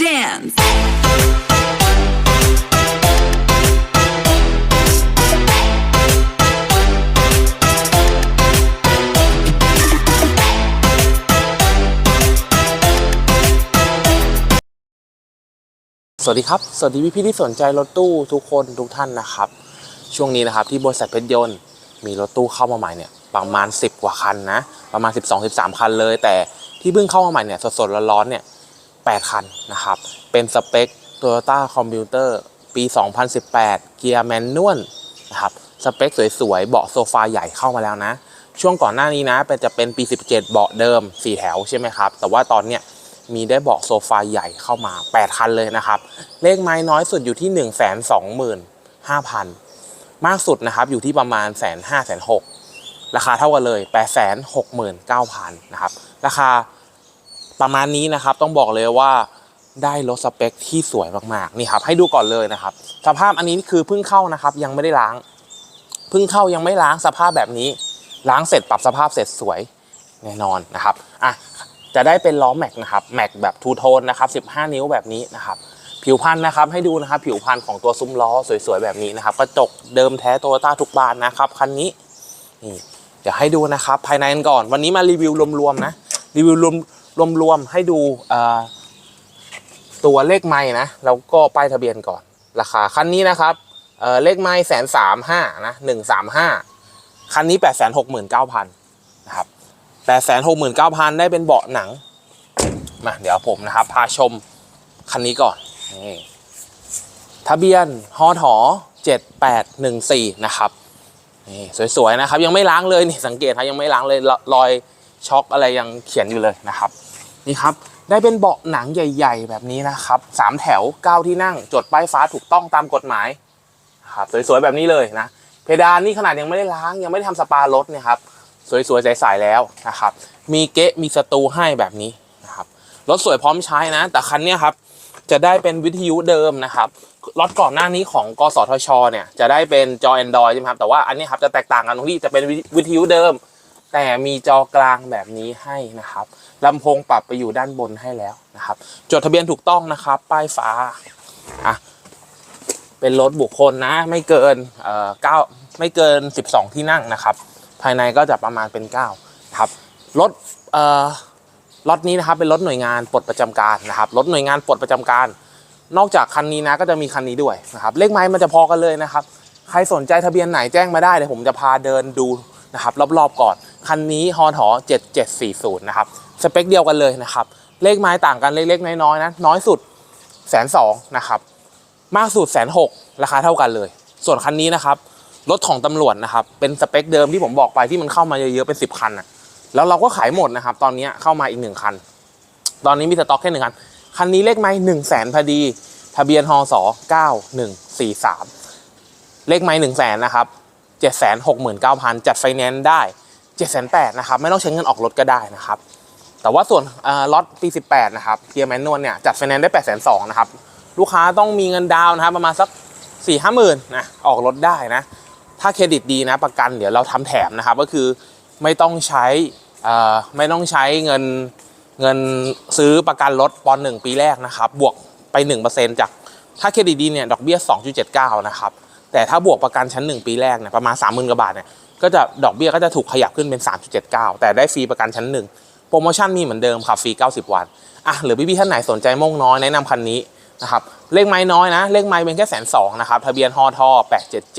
Dance. สวัสดีครับ สวัสดีพี่พี่ๆที่สนใจรถตู้ทุกคนทุกท่านนะครับ ช่วงนี้นะครับที่บริษัทเพชรยนต์มีรถตู้เข้ามาใหม่เนี่ยประมาณ 10 กว่าคันนะ ประมาณ 12-13 คันเลย แต่ที่เพิ่งเข้ามาใหม่เนี่ยสดๆร้อนๆเนี่ย 8 คันนะครับ เป็นสเปค Toyota Commuter ปี 2018 เกียร์แมนนวลนะครับ สเปคสวยๆ เบาะโซฟาใหญ่เข้ามาแล้วนะ ช่วงก่อนหน้านี้นะเป็นจะเป็นปี 17 เบาะเดิม 4 แถวใช่ไหมครับ แต่ว่าตอนเนี้ยมีได้เบาะโซฟาใหญ่เข้ามา 8 คันเลยนะครับ เลขไม้น้อยสุดอยู่ที่ 1 2 5 0 0 0 มากสุดนะครับอยู่ที่ประมาณแสนห้าแสนหกราคาเท่ากันเลย8 6 9 0 0 0นะครับ ราคา ประมาณนี้นะครับต้องบอกเลยว่าได้รถสเปคที่สวยมากๆนี่ครับให้ดูก่อนเลยนะครับ สภาพอันนี้คือเพิ่งเข้านะครับ ยังไม่ได้ล้างเพิ่งเข้ายังไม่ล้างสภาพแบบนี้ ล้างเสร็จปรับสภาพเสร็จสวยแน่นอนนะครับอะจะได้เป็นล้อแม็กนะครับแม็กแบบทูโทนนะครับ 15 นิ้วแบบนี้นะครับผิวพันธุ์นะครับให้ดูนะครับผิวพันธุ์ของตัวซุ้มล้อสวยๆแบบนี้นะครับกระจกเดิมแท้โตโยต้าทุกบานนะครับคันนี้นี่เดี๋ยวให้ดูนะครับภายในกันก่อน วันนี้มารีวิวรวมๆนะรีวิวรวม รวมๆให้ดูตัวเลขไม้นะแล้วก็ป้ายทะเบียนก่อน ราคาคันนี้นะครับเเลขไม้แสนสามห้านะหนึ่งสามห้าคันนี้แปดแสนหกหมื่นเก้าพันนะครับแปดแสนหกหมื่นเก้าพันได้เป็นเบาะหนังมาเดี๋ยวผมนะครับ พาชมคันนี้ก่อนนี่ทะเบียนฮอถอเจ็ดแปดหนึ่งสี่นะครับนี่สวยๆนะครับ ยังไม่ล้างเลยนี่สังเกตครับยังไม่ล้างเลยรอย ช็อคอะไรยังเขียนอยู่เลยนะครับนี่ครับได้เป็นเบาะหนังใหญ่ ๆ แบบนี้นะครับสามแถวเก้าที่นั่ง จดป้ายฟ้าถูกต้องตามกฎหมายครับสวยๆแบบนี้เลยนะเพดานนี่ขนาดยังไม่ได้ล้างยังไม่ได้ทำสปารถเนี่ยครับสวยๆใสๆแล้วนะครับมีเกะมีสตูให้แบบนี้นะครับรถสวยพร้อมใช้นะ แต่คันนี้ครับจะได้เป็นวิทยุเดิมนะครับรถก่อนหน้านี้ของกสทชเนี่ยจะได้เป็นจอ Android ใช่ไหมครับแต่ว่าอันนี้ครับจะแตกต่างกันตรงที่จะเป็นวิทยุเดิม แต่มีจอกลางแบบนี้ให้นะครับลำโพงปรับไปอยู่ด้านบนให้แล้วนะครับ จดทะเบียนถูกต้องนะครับ ป้ายฟ้าอะเป็นรถบุคคลนะ ไม่เกินเอ่อเก้าไม่เกิน 12 ที่นั่งนะครับ ภายในก็จะประมาณเป็น9ครับรถเอ่อรถนี้นะครับเป็นรถหน่วยงานปลดประจำการนะครับรถหน่วยงานปลดประจำการ นอกจากคันนี้นะก็จะมีคันนี้ด้วยนะครับเลขไม้มันจะพอกันเลยนะครับ ใครสนใจทะเบียนไหนแจ้งมาได้เดี๋ยวผมจะพาเดินดูนะครับรอบๆก่อน คันนี้ฮอถอ7740นะครับสเปคเดียวกันเลยนะครับ เลขไม้ต่างกันเล็กๆน้อยๆนะน้อยสุดแสนสองนะครับมากสุดแสนหกราคาเท่ากันเลย ส่วนคันนี้นะครับรถของตำรวจนะครับเป็นสเปคเดิมที่ผมบอกไปที่มันเข้ามาเยอะๆเป็นสิบคันนะแล้วเราก็ขายหมดนะครับ ตอนนี้เข้ามาอีกหนึ่งคัน ตอนนี้มีสต็อกแค่หนึ่งคัน คันนี้เลขไม้หนึ่งแสนพอดี ทะเบียนฮอสอเก้าหนึ่งสี่สามเลขไม้หนึ่งแสนนะครับเจ็ดแสนหกหมื่นเก้าพันจัดไฟแนนซ์ได้ เจ็ดแสนแปดนะครับไม่ต้องใช้เงินออกรถก็ได้นะครับ แต่ว่าส่วนล็อตปีสิบแปดนะครับเกียร์แมนนวลเนี่ยจัดไฟแนนซ์ได้แปดแสนสองนะครับลูกค้าต้องมีเงินดาวน์นะครับประมาณสักสี่ห้าหมื่นนะออกรถได้นะ ถ้าเครดิตดีนะประกันเดี๋ยวเราทำแถมนะครับ ก็คือไม่ต้องใช้ไม่ต้องใช้เงินเงินซื้อประกันรถปอนหนึ่งปีแรกนะครับ บวกไป 1%จากถ้าเครดิตดีเนี่ยดอกเบี้ย 2.79 นะครับ แต่ถ้าบวกประกันชั้น 1 ปีแรกเนี่ยประมาณ 30,000กว่าบาทเนี่ย ก็จะดอกเบี้ยก็จะถูกขยับขึ้นเป็น 3.79 แต่ได้ฟรีประกันชั้น1โปรโมชั่นมีเหมือนเดิมครับฟรี 90 วันอะหรือพี่ๆท่านไหนสนใจโม่งน้อยแนะนำคันนี้นะครับเลขไม้น้อยนะ เลขไม้เป็นแค่แสนสองนะครับทะเบียนฮอทอ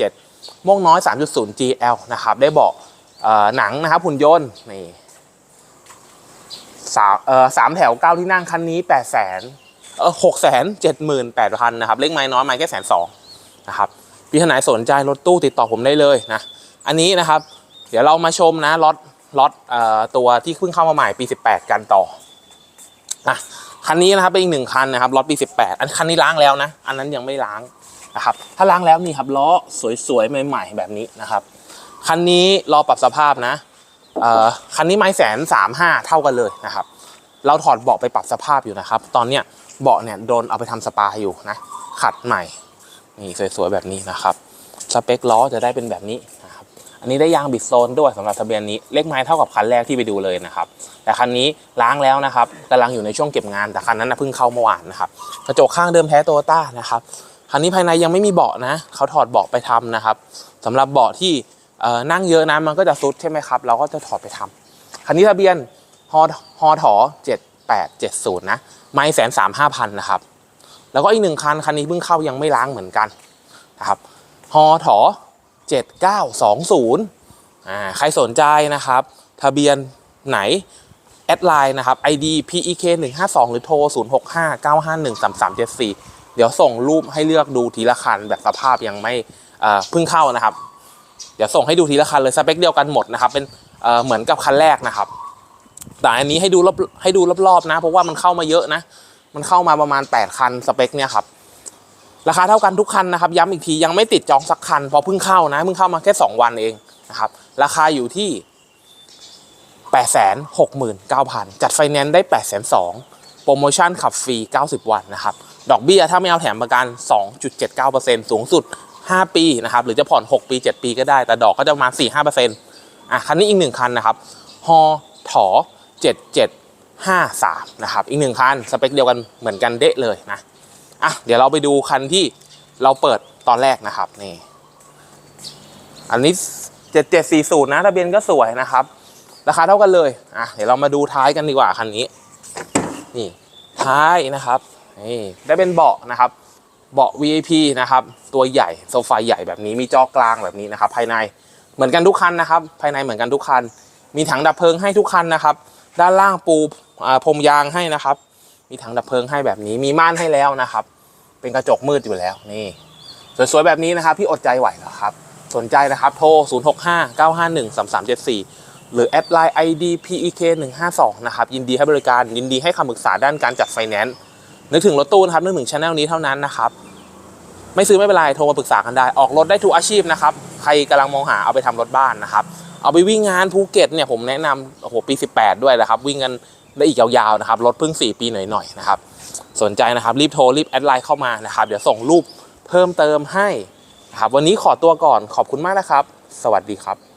877ม่งน้อย 3.0 GL นะครับได้เบอกหนังนะครับหุ่นยนต์นี่สามเอ่อสามแถวเก้าที่นั่งคันนี้8 0 0 0 0เออหกแสนเจ็ดหมื่นแปดพันนะครับ เลขไม้น้อยไม้แค่แสนสองนะครับพี่ท่านไหนสนใจรถตู้ติดต่อผมได้เลยนะ อันนี้นะครับ เดี๋ยวเรามาชมนะล็อตล็อตตัวที่เพิ่งเข้ามาใหม่ปี 18 กันต่อนะคันนี้นะครับเป็นอีกหนึ่งคันนะครับล็อตปี 18 อันคันนี้ล้างแล้วนะ อันนั้นยังไม่ล้างนะครับถ้าล้างแล้วนี่ครับล้อสวยๆใหม่ๆแบบนี้นะครับคันนี้รอปรับสภาพนะคันนี้ไม้แสนสามห้าเท่ากันเลยนะครับ เราถอดเบาะไปปรับสภาพอยู่นะครับ ตอนเนี้ยเบาะเนี่ยโดนเอาไปทำสปาอยู่นะขัดใหม่นี่สวยๆแบบนี้นะครับสเปคล้อจะได้เป็นแบบนี้ อันนี้ได้ยางบิดโซนด้วยสำหรับทะเบียนนี้เลขไม้เท่ากับคันแรกที่ไปดูเลยนะครับแต่คันนี้ล้างแล้วนะครับกำลังอยู่ในช่วงเก็บงานแต่คันนั้นนะเพิ่งเข้าเมื่อวานนะครับกระจกข้างเดิมแท้โตโยต้านะครับคันนี้ภายในยังไม่มีเบาะนะเขาถอดเบาะไปทำนะครับสำหรับเบาะที่นั่งเยอะนะมันก็จะซุดใช่ไหมครับ เราก็จะถอดไปทำคันนี้ทะเบียนฮอฮอถอ7870นะไม่แสนสามห้าพันนะครับแล้วก็อีกหนึ่งคันคันนี้เพิ่งเข้ายังไม่ล้างเหมือนกันนะครับฮอถอ 7920อ่าใครสนใจนะครับ ทะเบียนไหน แอดไลน์นะครับ ID PEK 152หรือโทร 065 951 3374 เดี๋ยวส่งรูปให้เลือกดูทีละคันแบบสภาพยังไม่เอ่อเพิ่งเข้านะครับ เดี๋ยวส่งให้ดูทีละคันเลยสเปคเดียวกันหมดนะครับ เป็นเอ่อเหมือนกับคันแรกนะครับแต่อันนี้ให้ดูรอบให้ดูรอบๆนะ เพราะว่ามันเข้ามาเยอะนะ มันเข้ามาประมาณ 8 คันสเปคเนี่ยครับ ราคาเท่ากันทุกคันนะครับ ย้ำอีกทียังไม่ติดจองสักคันเพราะเพิ่งเข้านะเพิ่งเข้ามาแค่ 2 วันเองนะครับ ราคาอยู่ที่ 869,000 จัดไฟแนนซ์ได้802,000โปรโมชั่นขับฟรี 90 วันนะครับ ดอกเบี้ยถ้าไม่เอาแถมประกัน 2.79%สูงสุด 5 ปีนะครับ หรือจะผ่อน 6 ปี 7 ปีก็ได้ แต่ดอกก็จะประมา 4-5%อะคันนี้อีกหนึ่งคันนะครับฮอถอ 7753 นะครับ อีกหนึ่งคัน สเปคเดียวกันเหมือนกันเดะเลยนะ อะเดี๋ยวเราไปดูคันที่เราเปิดตอนแรกนะครับนี่อันนี้7740นะทะเบียนก็สวยนะครับราคาเท่ากันเลยอะเดี๋ยวเรามาดูท้ายกันดีกว่าคันนี้ นี่ท้ายนะครับนี่ได้เป็นเบาะนะครับ เบาะ VIP นะครับ ตัวใหญ่โซฟาใหญ่แบบนี้มีจอกลางแบบนี้นะครับ ภายในเหมือนกันทุกคันนะครับ ภายในเหมือนกันทุกคัน มีถังดับเพลิงให้ทุกคันนะครับ ด้านล่างปูพรมยางให้นะครับ มีถังดับเพลิงให้แบบนี้มีม่านให้แล้วนะครับ เป็นกระจกมืดอยู่แล้วนี่ สวยๆแบบนี้นะครับ พี่อดใจไหวเหรอครับ สนใจนะครับโทร 065 951 3374 หรือแอดไลน์ ID PEK 152 นะครับ ยินดีให้บริการยินดีให้คำปรึกษาด้านการจัดไฟแนนซ์นึกถึงรถตู้นะครับนึกถึงช anel นี้เท่านั้นนะครับไม่ซื้อไม่เป็นไรโทรมาปรึกษากันได้ ออกรถได้ทุกอาชีพนะครับใครกำลังมองหาเอาไปทำรถบ้านนะครับ เอาไปวิ่งงานภูเก็ตเนี่ยผมแนะนำโอ้โหปี 18 ด้วยนะครับ วิ่งกัน ได้อีกยาวๆนะครับรถเพิ่ง 4 ปีหน่อยๆนะครับสนใจนะครับรีบโทรรีบแอดไลน์เข้ามานะครับเดี๋ยวส่งรูปเพิ่มเติมให้นะครับวันนี้ขอตัวก่อนขอบคุณมากนะครับ สวัสดีครับ